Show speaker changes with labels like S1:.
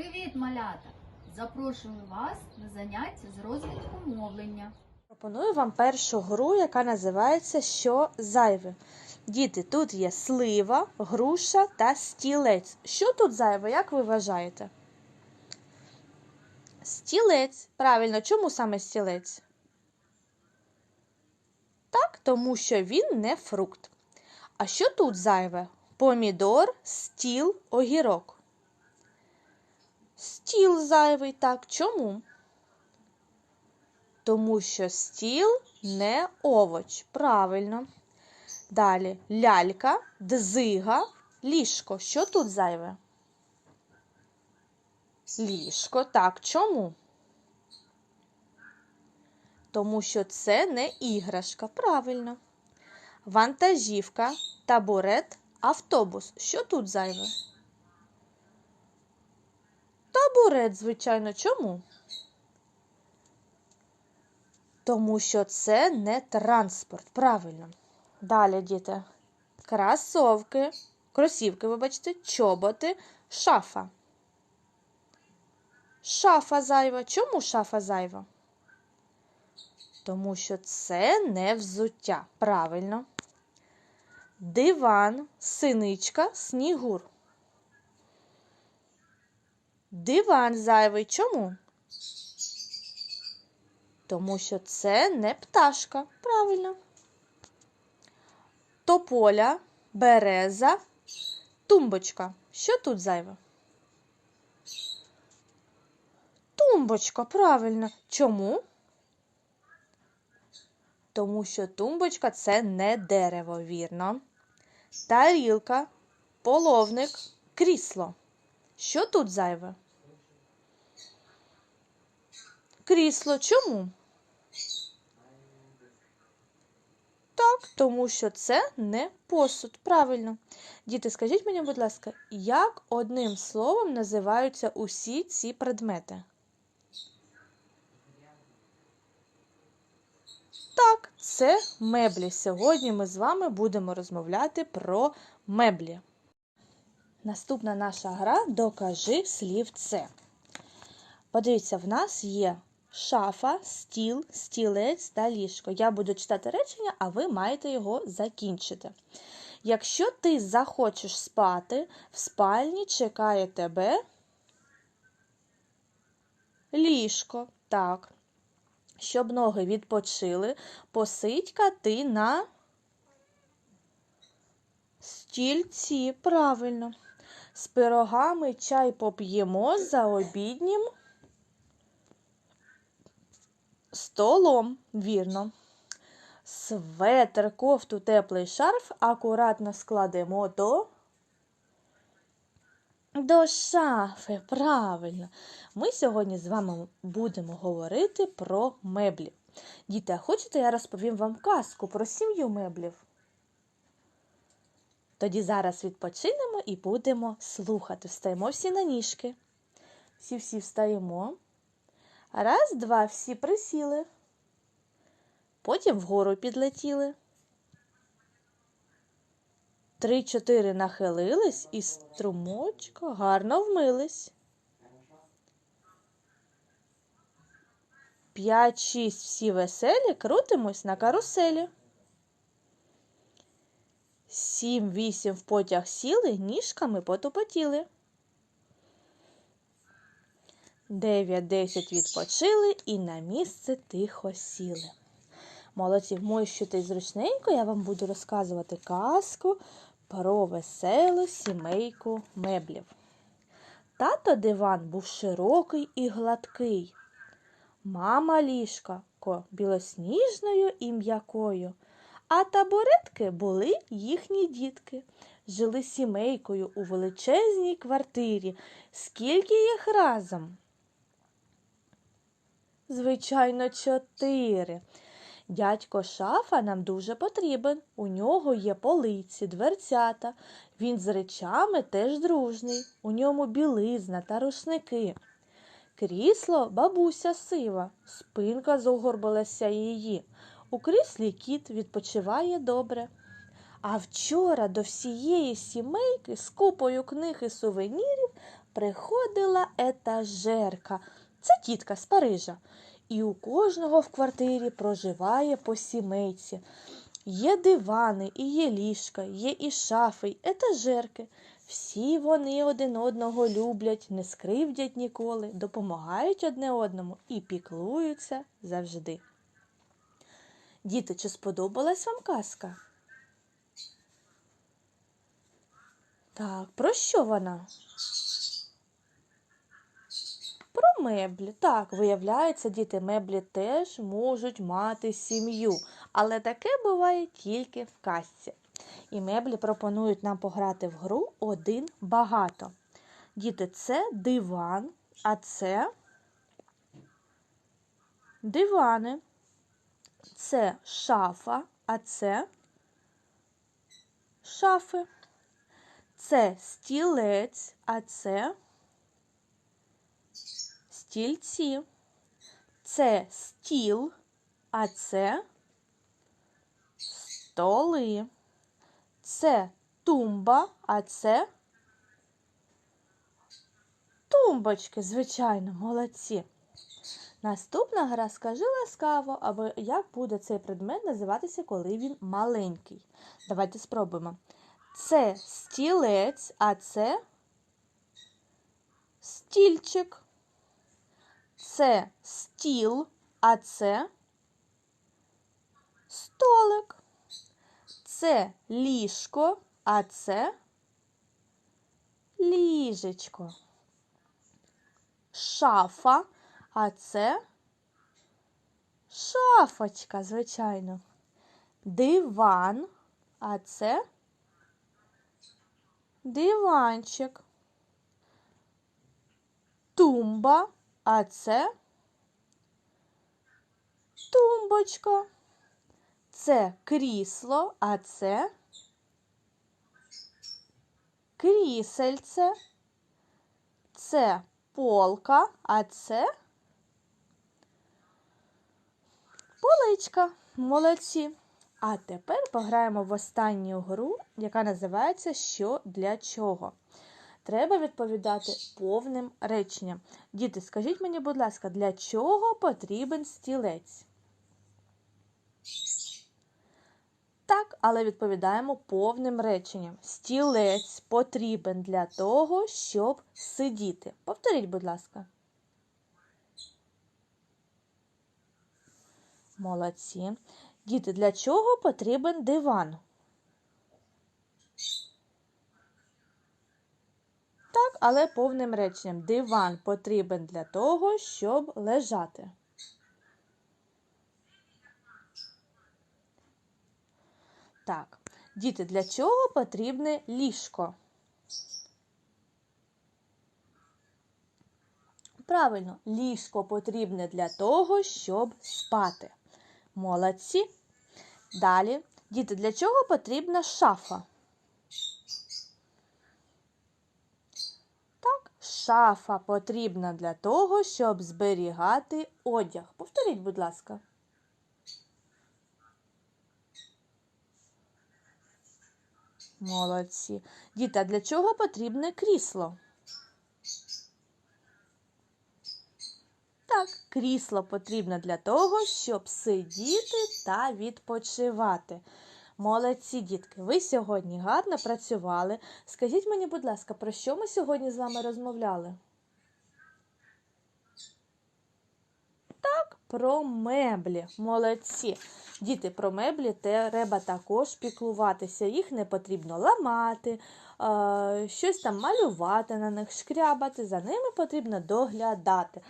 S1: Привіт, малята! Запрошую вас на заняття з розвитку мовлення.
S2: Пропоную вам першу гру, яка називається Що зайве. Діти, тут є слива, груша та стілець. Що тут зайве, як ви вважаєте? Стілець. Правильно, чому саме стілець? Так, тому що він не фрукт. А що тут зайве? Помідор, стіл, огірок. Стіл зайвий, так, чому? Тому що стіл не овоч. Правильно. Далі лялька, дзига, ліжко. Що тут зайве? Ліжко. Так, чому? Тому що це не іграшка. Правильно. Вантажівка, табурет, автобус. Що тут зайве? Табурет, звичайно, чому? Тому що це не транспорт. Правильно. Далі, діти. Красовки, кросівки, вибачте, чоботи, шафа. Шафа зайва. Чому шафа зайва? Тому що це не взуття. Правильно. Диван, синичка, снігур. Диван зайвий. Чому? Тому що це не пташка. Правильно. Тополя, береза, тумбочка. Що тут зайве? Тумбочка, правильно. Чому? Тому що тумбочка це не дерево, вірно. Тарілка, половник, крісло. Що тут зайве? Крісло чому? Так, тому що це не посуд. Правильно. Діти, скажіть мені, будь ласка, як одним словом називаються усі ці предмети? Так, це меблі. Сьогодні ми з вами будемо розмовляти про меблі. Наступна наша гра Докажи слівце. Подивіться, в нас є шафа, стіл, стілець та ліжко. Я буду читати речення, а ви маєте його закінчити. Якщо ти захочеш спати, в спальні чекає тебе ліжко. Так. Щоб ноги відпочили, посидька ти на стільці. Правильно. З пирогами чай поп'ємо за обіднім столом. Вірно. Светр, кофту, теплий шарф акуратно складемо до. До шафи, правильно. Ми сьогодні з вами будемо говорити про меблі. Діти, а хочете, я розповім вам казку про сім'ю меблів? Тоді зараз відпочинемо і будемо слухати. Встаємо всі на ніжки. Всі-всі встаємо. Раз, два, всі присіли. Потім вгору підлетіли. Три-чотири нахилились і струмочка гарно вмились. П'ять-шість всі веселі, крутимось на каруселі. Сім-вісім в потяг сіли, ніжками потопотіли. Дев'ять-десять відпочили і на місце тихо сіли. Молодці, вмощуйтесь зручненько, я вам буду розказувати казку про веселу сімейку меблів. Тато диван був широкий і гладкий. Мама ліжка білосніжною і м'якою, а табуретки були їхні дітки. Жили сімейкою у величезній квартирі. Скільки їх разом? Звичайно, чотири. Дядько шафа нам дуже потрібен. У нього є полиці, дверцята. Він з речами теж дружний. У ньому білизна та рушники. Крісло бабуся сива, спинка загорбилася її. У кріслі кіт відпочиває добре. А вчора до всієї сімейки з купою книг і сувенірів приходила етажерка. Це тітка з Парижа. І у кожного в квартирі проживає по сімейці. Є дивани, і є ліжка, є і шафи, й етажерки. Всі вони один одного люблять, не скривдять ніколи, допомагають одне одному і піклуються завжди. Діти, чи сподобалась вам казка? Так, про що вона? Про меблі. Так, виявляється, діти меблі теж можуть мати сім'ю, але таке буває тільки в казці. І меблі пропонують нам пограти в гру один багато. Діти, це диван, а це дивани. Це шафа, а це шафи. Це стілець, а це стільці. Це стіл, а це столи. Це тумба, а це тумбочки, звичайно, молодці. Наступна гра скажи ласкаво, або як буде цей предмет називатися, коли він маленький. Давайте спробуємо. Це стілець, а це стільчик. Це стіл, а це столик. Це ліжко, а це ліжечко. Шафа, а це шафочка, звичайно. Диван, а це диванчик. Тумба, а це тумбочка. Це крісло, а це крісельце. Це полка, а це поличка. Молодці. А тепер пограємо в останню гру, яка називається Що для чого. Треба відповідати повним реченням. Діти, скажіть мені, будь ласка, для чого потрібен стілець? Так, але відповідаємо повним реченням. Стілець потрібен для того, щоб сидіти. Повторіть, будь ласка. Молодці. Діти, для чого потрібен диван? Так, але повним реченням. Диван потрібен для того, щоб лежати. Так, діти, для чого потрібне ліжко? Правильно, ліжко потрібне для того, щоб спати. Молодці. Далі, діти, для чого потрібна шафа? Так, шафа потрібна для того, щоб зберігати одяг. Повторіть, будь ласка. Молодці. Діти, а для чого потрібне крісло? Так, крісло потрібно для того, щоб сидіти та відпочивати. Молодці, дітки, ви сьогодні гарно працювали. Скажіть мені, будь ласка, про що ми сьогодні з вами розмовляли? Так, про меблі. Молодці. Діти, про меблі треба також піклуватися. Їх не потрібно ламати, щось там малювати на них, шкрябати. За ними потрібно доглядати.